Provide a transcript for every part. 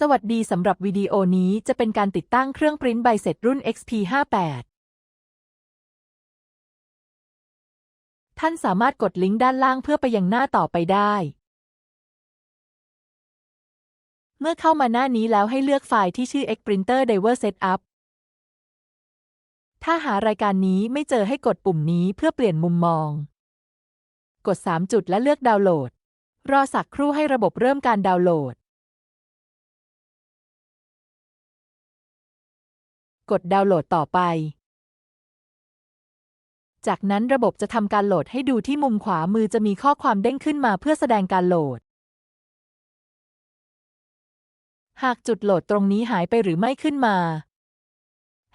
สวัสดีสำหรับวิดีโอนี้จะเป็นการติดตั้งเครื่องปริ้นใบเสร็จรุ่น XP58 ท่านสามารถกดลิงก์ด้านล่างเพื่อไปยังหน้าต่อไปได้ เมื่อเข้ามาหน้านี้แล้วให้เลือกไฟล์ที่ชื่อ Xprinter Diver Setup ถ้าหารายการนี้ไม่เจอให้กดปุ่มนี้เพื่อเปลี่ยนมุมมอง กด 3 จุดและเลือกดาวน์โหลด รอสักครู่ให้ระบบเริ่มการดาวน์โหลด กดดาวน์โหลดต่อไป จากนั้นระบบจะทำการโหลดให้ดูที่มุมขวามือจะมีข้อความเด้งขึ้นมาเพื่อแสดงการโหลด หากจุดโหลดตรงนี้หายไปหรือไม่ขึ้นมา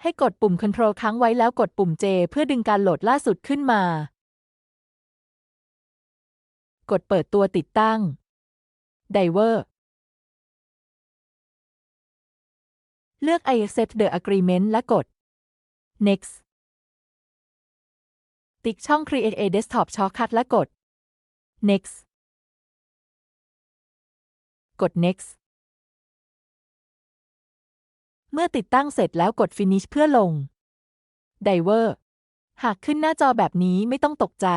ให้กดปุ่ม Ctrl ค้างไว้แล้วกดปุ่ม J เพื่อดึงการโหลดล่าสุดขึ้นมา กดเปิดตัวติดตั้ง Diver เลือก I accept the agreement และกด Next ติ๊กช่อง Create a desktop shortcut และกด Next กด Next เมื่อติดตั้งเสร็จแล้วกด Finish เพื่อลง Diver หากขึ้นหน้าจอแบบนี้ไม่ต้องตกใจ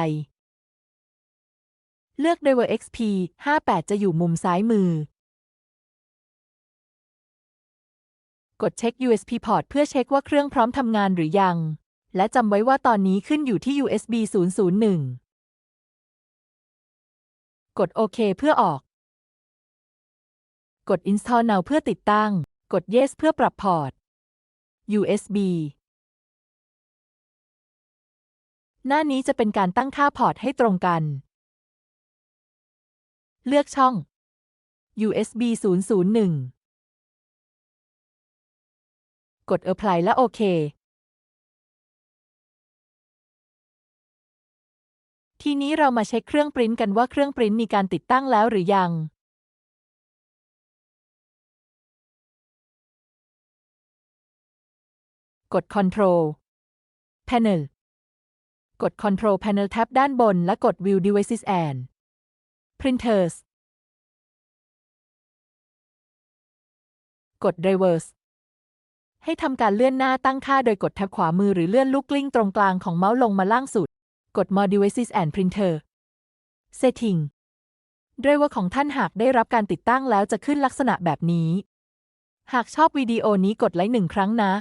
เลือก Diver XP 58จะอยู่มุมซ้ายมือ กดเช็ค USB port เพื่อเช็คว่าเครื่องพร้อมทำงานหรือยัง และจำไว้ว่าตอนนี้ขึ้นอยู่ที่ USB 001 กดโอเคเพื่อออก กด Install Now เพื่อติดตั้ง กด Yes เพื่อปรับพอร์ต USB หน้านี้จะเป็นการตั้งค่าพอร์ตให้ตรงกัน เลือกช่อง USB 001 กด Apply และโอเค ทีนี้เรามาเช็คเครื่องปริ้นกันว่าเครื่องปริ้นมีการติดตั้งแล้วหรือยัง กด Control Panel กด Control Panel แท็บด้านบน และกด View Devices and Printers กด Drivers ให้ทำการเลื่อนหน้าตั้งค่าโดยกดแท็บขวามือหรือเลื่อนลูกกลิ้งตรงกลางของเมาส์ลงมาล่างสุด กด More Devices and Printer Setting ไดรเวอร์ของท่านหากได้รับการติดตั้งแล้วจะขึ้นลักษณะแบบนี้ หากชอบวิดีโอนี้กดไลค์หนึ่งครั้งนะ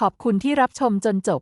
ขอบคุณที่รับชมจนจบ